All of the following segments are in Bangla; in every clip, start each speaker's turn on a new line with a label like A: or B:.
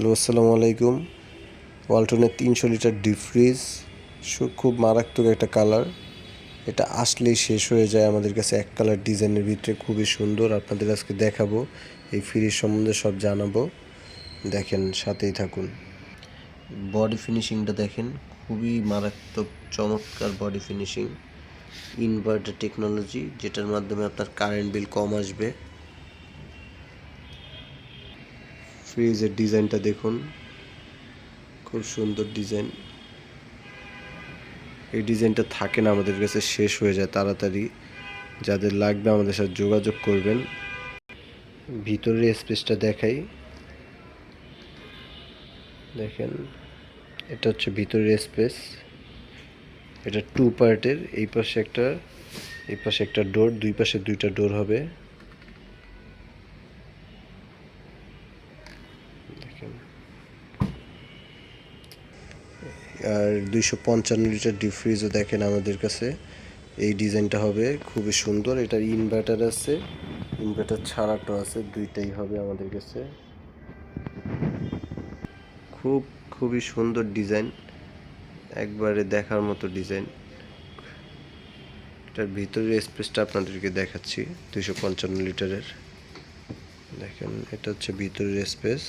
A: হ্যালো, আসসালামু আলাইকুম। ওয়ালটনের তিনশো লিটার ডিপ ফ্রিজ খুব মারাত্মক একটা কালার। এটা আসলেই শেষ হয়ে যায় আমাদের কাছে। এক কালার ডিজাইনের ভিতরে খুবই সুন্দর। আপনাদের আজকে দেখাবো, এই ফ্রিজ সম্বন্ধে সব জানাব। দেখেন, সাথেই থাকুন। বডি ফিনিশিংটা দেখেন, খুবই মারাত্মক, চমৎকার বডি ফিনিশিং। ইনভার্টার টেকনোলজি, যেটার মাধ্যমে আপনার কারেন্ট বিল কম আসবে। ফ্রিজের ডিজাইনটা দেখুন। খুব সুন্দর ডিজাইন। এই ডিজাইনটা থাকে না, আমাদের কাছে শেষ হয়ে যায় তাড়াতাড়ি। যাদের লাগবে আমাদের সাথে যোগাযোগ করবেন। ভিতরের স্পেসটা দেখাই। দেখেন, এটা হচ্ছে ভিতরের স্পেস। এটা টু পার্টের এই পাশে একটা, এই পাশে একটা ডোর দুই পাশে দুইটা ডোর হবে। দেখেন আর দুইশো পঞ্চান্ন লিটার ডিপ ফ্রিজও দেখেন আমাদের কাছে। এই ডিজাইনটা হবে খুবই সুন্দর। এটার ইনভার্টার আছে। ইনভার্টার ছাড়াটো আছে, দুইটাই হবে আমাদের কাছে। খুব, খুবই সুন্দর ডিজাইন। একবারে দেখার মতো ডিজাইন। এটার ভিতরের স্পেসটা আপনাদেরকে দেখাচ্ছি, দুইশো পঞ্চান্ন লিটারের। দেখেন, এটা হচ্ছে ভিতরের স্পেস।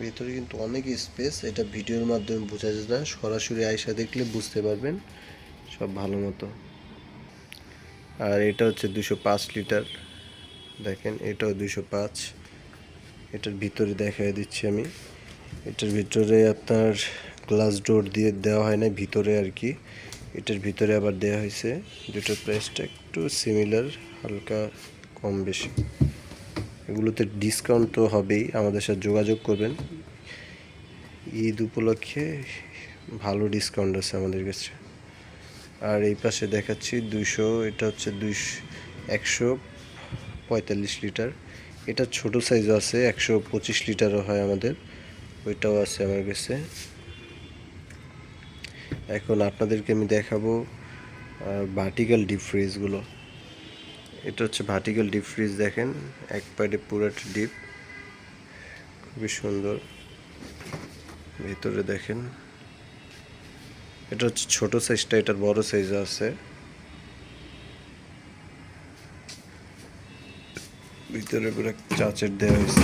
A: ভিতরে কিন্তু অনেক স্পেস এটা ভিডিওর মাধ্যমে বোঝা যায় না। সরাসরি আয়সা দেখলে বুঝতে পারবেন, সব ভালো মতো। আর এটা হচ্ছে দুশো পাঁচ লিটার। দেখেন, এটাও দুশো পাঁচ। এটার ভিতরে দেখাই দিচ্ছি আমি। এটার ভিতরে আপনার গ্লাস ডোর দিয়ে দেওয়া হয় না ভিতরে আর কি। এটার ভিতরে আবার দেওয়া হয়েছে। দুটোর প্রাইসটা একটু সিমিলার হালকা কম বেশি। এগুলোতে ডিসকাউন্ট তো হবেই। আমাদের সাথে যোগাযোগ করবেন। ঈদ উপলক্ষে ভালো ডিসকাউন্ট আছে আমাদের কাছে। আর এই পাশে দেখাচ্ছি দুইশো, এটা হচ্ছে দুইশো, একশো পঁয়তাল্লিশ লিটার। এটা ছোট সাইজও আছে, একশো পঁচিশ লিটারও হয় আমাদের। ওইটাও আছে আমার কাছে। এখন আপনাদেরকে আমি দেখাবো ভার্টিক্যাল ডিপ ফ্রিজগুলো এটা হচ্ছে ভার্টিক্যাল ডিপ ফ্রিজ দেখেন, এক পাইডে পুরাটা ডিপ খুবই সুন্দর। ভিতরে দেখেন। এটা হচ্ছে ছোট সাইজটা এটার বড় সাইজ আছে। ভিতরে পুরো চাচের দেওয়া হয়েছে।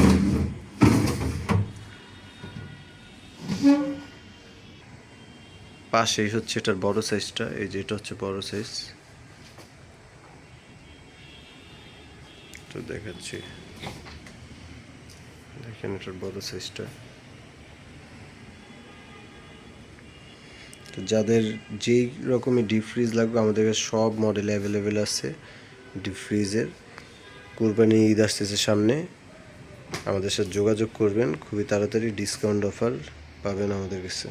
A: পাশেই হচ্ছে এটার বড় সাইজটা এই যে এটা হচ্ছে বড় সাইজ তো দেখাচ্ছি। দেখেন এটার বড় সাইজটা তো যাদের যেই রকমের ডিপ ফ্রিজ লাগবে, আমাদের কাছে সব মডেল অ্যাভেলেবেল আছে ডিপ ফ্রিজের কোরবানি ঈদ আসতেছে সামনে। আমাদের সাথে যোগাযোগ করবেন। খুবই তাড়াতাড়ি ডিসকাউন্ট অফার পাবেন আমাদের কাছে।